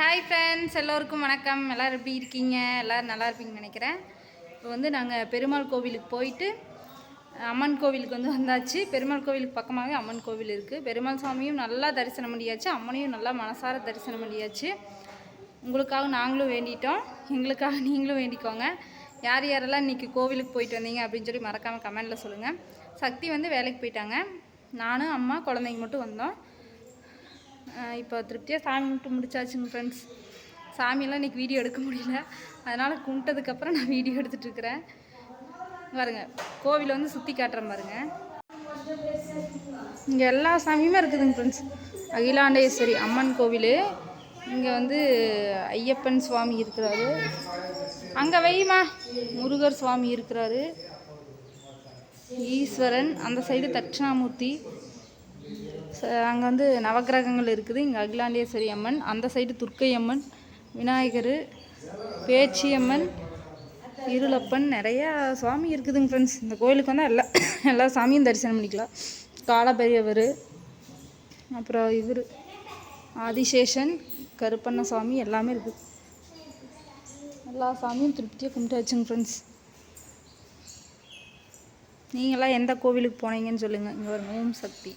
Hi friends எல்லோருக்கும் வணக்கம். எல்லோரும் எப்படி இருக்கீங்க? எல்லோரும் நல்லா இருப்பீங்கன்னு நினைக்கிறேன். இப்போ வந்து நாங்கள் பெருமாள் கோவிலுக்கு போயிட்டு அம்மன் கோவிலுக்கு வந்து வந்தாச்சு. பெருமாள் கோவிலுக்கு பக்கமாகவே அம்மன் கோவில் இருக்குது பெருமாள் சாமியும் நல்லா தரிசனம் பண்ணியாச்சு. அம்மனையும் நல்லா மனசார தரிசனம் பண்ணியாச்சு. உங்களுக்காக நாங்களும் வேண்டிட்டோம். எங்களுக்காக நீங்களும் வேண்டிக்கோங்க. யார் யாரெல்லாம் இன்றைக்கி கோவிலுக்கு போயிட்டு வந்தீங்க அப்படின்னு சொல்லி மறக்காமல் கமெண்டில் சொல்லுங்கள் சக்தி வந்து வேலைக்கு போயிட்டாங்க. நானும் அம்மா குழந்தைங்க மட்டும் வந்தோம். இப்போ திருப்தியாக சாமி கும்பிட்டு முடிச்சாச்சுங்க ஃப்ரெண்ட்ஸ் சாமியெல்லாம் இன்றைக்கி வீடியோ எடுக்க முடியல. அதனால் கும்பிட்டதுக்கப்புறம் நான் வீடியோ எடுத்துகிட்ருக்குறேன் பாருங்க கோவிலை வந்து சுற்றி காட்டுறேன் பாருங்க. இங்கே எல்லா சாமியுமே இருக்குதுங்க ஃப்ரெண்ட்ஸ் அகிலாண்டேஸ்வரி அம்மன் கோவில். இங்கே வந்து ஐயப்பன் சுவாமி இருக்கிறாரு. அங்கே வைமா முருகர் சுவாமி இருக்கிறாரு. ஈஸ்வரன் அந்த சைடு தட்சிணாமூர்த்தி. அங்கே வந்து நவக்கிரகங்கள் இருக்குது. இங்கே அகிலாண்டேஸ்வரி அம்மன் அந்த சைடு துர்க்கை அம்மன் விநாயகர் பேச்சியம்மன் இருளப்பன் நிறையா சுவாமி இருக்குதுங்க ஃப்ரெண்ட்ஸ் இந்த கோயிலுக்கு வந்தால் எல்லா எல்லா சாமியும் தரிசனம் பண்ணிக்கலாம். காலபைரவர் அப்புறம் இவர் ஆதிசேஷன் கருப்பண்ண சாமி எல்லாமே இருக்குது எல்லா சாமியும் திருப்தியாக கும்பிட்டாச்சுங்க ஃப்ரெண்ட்ஸ் நீங்களாம் எந்த கோவிலுக்கு போனீங்கன்னு சொல்லுங்கள் இங்கே ஒரு ஓம் சக்தி.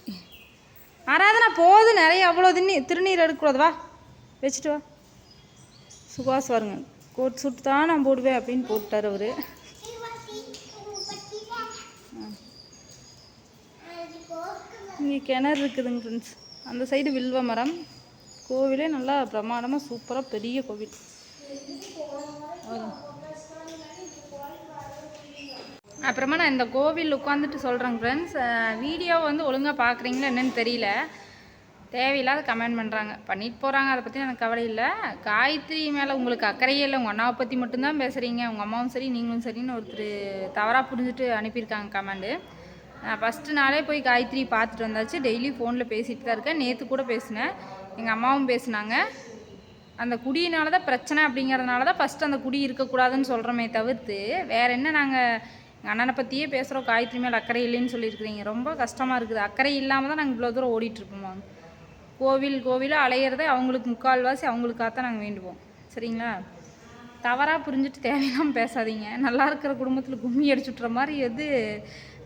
ஆராதனா போது நிறைய அவ்வளோ திண்ணி திருநீர் எடுக்கக்கூடாது வா. வச்சுட்டு வா. சுகாஸ் வருங்க கோட் சுட்டு தான் நான் போடுவேன் அப்படின்னு போட்டார் அவர். இங்கே கிணறு இருக்குதுங்க ஃப்ரெண்ட்ஸ் அந்த சைடு வில்வ மரம். கோவிலே நல்லா பிரமாண்டமாக சூப்பராக பெரிய கோவில். வரும். அப்புறமா நான் இந்த கோவில் உட்காந்துட்டு சொல்கிறேங்க ஃப்ரெண்ட்ஸ் வீடியோ வந்து ஒழுங்காக பார்க்குறீங்களா என்னென்னு தெரியல. தேவையில்லாத கமெண்ட் பண்ணுறாங்க பண்ணிட்டு போகிறாங்க அதை பற்றி எனக்கு கவலை இல்லை. காயத்ரி மேலே உங்களுக்கு அக்கறையே இல்லை. உங்கள் அண்ணாவை பற்றி மட்டும்தான் பேசுகிறீங்க உங்கள் அம்மாவும் சரி நீங்களும் சரின்னு ஒருத்தர் தவறாக புரிஞ்சுட்டு அனுப்பியிருக்காங்க கமெண்டு ஃபஸ்ட்டு நாளே போய் காயத்ரி பார்த்துட்டு வந்தாச்சு. டெய்லி ஃபோனில் பேசிட்டு தான் இருக்கேன். நேற்று கூட பேசினேன். எங்கள் அம்மாவும் பேசினாங்க. அந்த குடியினால தான் பிரச்சனை அப்படிங்கிறதுனால தான் ஃபஸ்ட்டு அந்த குடி இருக்கக்கூடாதுன்னு சொல்கிறோமே தவிர்த்து வேறு என்ன நாங்கள் எங்கள் அண்ணனை பற்றியே பேசுகிறோம் காயத்ரி மேலே அக்கறை இல்லைன்னு சொல்லியிருக்கிறீங்க. ரொம்ப கஷ்டமாக இருக்குது. அக்கறை இல்லாமல் தான் நாங்கள் இவ்வளோ தூரம் ஓடிட்டுருப்போமா? கோவில் கோவிலாக அலையிறதே அவங்களுக்கு முக்கால்வாசி அவங்களுக்காக தான் நாங்கள் வேண்டுவோம். சரிங்களா? தவறாக புரிஞ்சுட்டு தேவையில்லாமல் பேசாதீங்க. நல்லா இருக்கிற குடும்பத்தில் கும்மி அடிச்சுட்ற மாதிரி எது?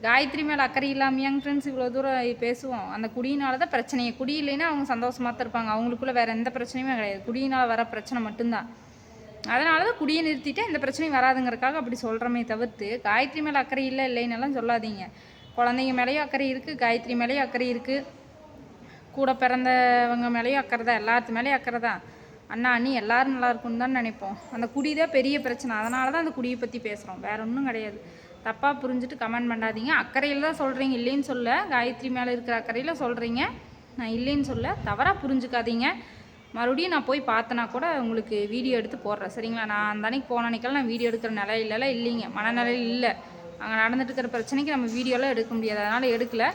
காயத்ரி மேலே அக்கறை இல்லாமையாங்க ஃப்ரெண்ட்ஸ் இவ்வளோ தூரம் பேசுவோம். அந்த குடியினால தான் பிரச்சனையே. குடி இல்லைன்னா அவங்க சந்தோஷமாக தான் இருப்பாங்க. அவங்களுக்குள்ளே வேறு எந்த பிரச்சனையுமே கிடையாது. குடியினால் வர பிரச்சனை மட்டும்தான். அதனால தான் குடியை நிறுத்திட்டு இந்த பிரச்சனையும் வராதுங்கிறதுக்காக அப்படி சொல்கிறோமே தவிர்த்து காயத்ரி மேலே அக்கறை இல்லை இல்லைன்னெல்லாம் சொல்லாதீங்க. குழந்தைங்க மேலேயும் அக்கறை இருக்குது காயத்ரி மேலேயும் அக்கறை இருக்குது கூட பிறந்தவங்க மேலேயும் அக்கறை தான் எல்லாத்து மேலேயும் அக்கறை தான். அண்ணா அண்ணி எல்லாரும் நல்லா இருக்கும்னு தான் நினைப்போம். அந்த குடி தான் பெரிய பிரச்சனை. அதனால தான் அந்த குடியை பற்றி பேசுகிறோம் வேற ஒன்றும் கிடையாது. தப்பாக புரிஞ்சுட்டு கமெண்ட் பண்ணாதீங்க. அக்கறையில் தான் சொல்கிறீங்க இல்லைன்னு சொல்ல. காயத்ரி மேலே இருக்கிற அக்கறையில் சொல்கிறீங்க நான் இல்லைன்னு சொல்ல. தவறாக புரிஞ்சுக்காதீங்க. மறுபடியும் நான் போய் பார்த்தனா கூட உங்களுக்கு வீடியோ எடுத்து போடுறேன். சரிங்களா? நான் அந்த அன்னைக்கு போன அன்னைக்கெல்லாம் நான் வீடியோ எடுக்கிற நிலையிலலாம் இல்லைங்க. மனநிலையில் இல்லை. அங்கே நடந்துட்டு இருக்கிற பிரச்சனைக்கு நம்ம வீடியோலாம் எடுக்க முடியாது. அதனால் எடுக்கல.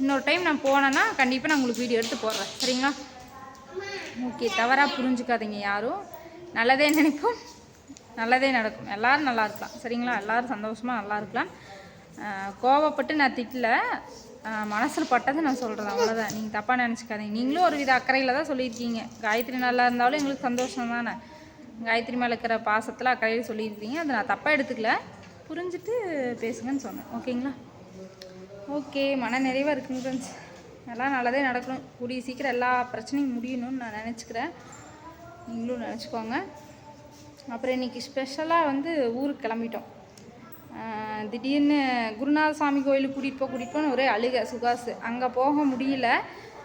இன்னொரு டைம் நான் போனேன்னா கண்டிப்பாக நான் உங்களுக்கு வீடியோ எடுத்து போடுறேன். சரிங்களா? ஓகே தவறாக புரிஞ்சுக்காதீங்க யாரும். நல்லதே நினைப்போம் நல்லதே நடக்கும். எல்லாரும் நல்லா இருக்கலாம். சரிங்களா? எல்லாரும் சந்தோஷமாக நல்லா இருக்கலாம். கோவப்பட்டு நான் திட்டல. மனசில் பட்டதை நான் சொல்கிறேன் அவ்வளோதான் நீங்கள் தப்பாக நினச்சிக்காதீங்க. நீங்களும் ஒரு வித அக்கறையில் தான் சொல்லியிருக்கீங்க. காயத்ரி நல்லா இருந்தாலும் எங்களுக்கு சந்தோஷம் தானே. காயத்ரி மேலே இருக்கிற பாசத்தில் அக்கறையில் சொல்லியிருக்கீங்க. அதை நான் தப்பாக எடுத்துக்கல. புரிஞ்சுட்டு பேசுங்கன்னு சொன்னேன். ஓகேங்களா? ஓகே. மன நிறைவாக இருக்குங்க ஃப்ரெண்ட்ஸ் எல்லாம் நல்லதே நடக்கணும். கூடிய சீக்கிரம் எல்லா பிரச்சனையும் முடியணும்னு நான் நினச்சிக்கிறேன். நீங்களும் நினச்சிக்கோங்க. அப்புறம் இன்றைக்கி ஸ்பெஷலாக வந்து ஊருக்கு கிளம்பிட்டோம். திடீர்னு குருநாத சாமி கோயிலுக்கு கூட்டிகிட்டு போ கூட்டிகிட்டு போன்னு ஒரே அழுக சுகாசு. அங்கே போக முடியல.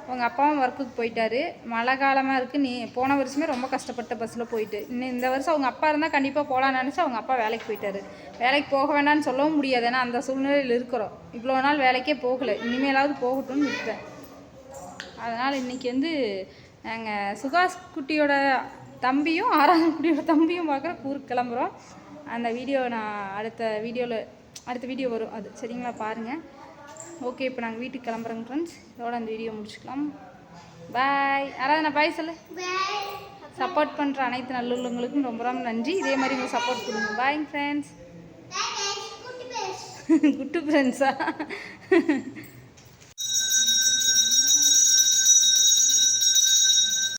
அவங்க அப்பாவும் ஒர்க்குக்கு போயிட்டாரு. மழை காலமாக இருக்குது நீ போன வருஷமே ரொம்ப கஷ்டப்பட்ட பஸ்ஸில் போயிட்டு. இன்னும் இந்த வருஷம் அவங்க அப்பா இருந்தால் கண்டிப்பாக போகலான்னு நினச்சி அவங்க அப்பா வேலைக்கு போயிட்டாரு. வேலைக்கு போக வேண்டாம்னு சொல்லவும் முடியாது. ஏன்னா அந்த சூழ்நிலையில் இருக்கிறோம். இவ்வளோ நாள் வேலைக்கே போகலை. இனிமேலாவது போகட்டும்னு விட்டேன் அதனால் இன்றைக்கி வந்து நாங்கள் சுகாஷ் குட்டியோட தம்பியும் ஆறாவது குட்டியோட தம்பியும் பார்க்குற ஊருக்கு கிளம்புறோம். அந்த வீடியோ நான் அடுத்த வீடியோவில் அடுத்த வீடியோ வரும். அது சரிங்களா? பாருங்கள் ஓகே இப்போ நாங்கள் வீட்டுக்கு கிளம்புறோங்க ஃப்ரெண்ட்ஸ் இதோட அந்த வீடியோ முடிச்சுக்கலாம். பாய் யாராவது நான் பாய் சொல்லு. சப்போர்ட் பண்ணுற அனைத்து நல்லுள்ளவங்களுக்கும் ரொம்ப ரொம்ப நன்றி. இதே மாதிரி உங்களுக்கு சப்போர்ட் கொடுங்க. பாய் ஃப்ரெண்ட்ஸ் குட்டு ஃப்ரெண்ட்ஸா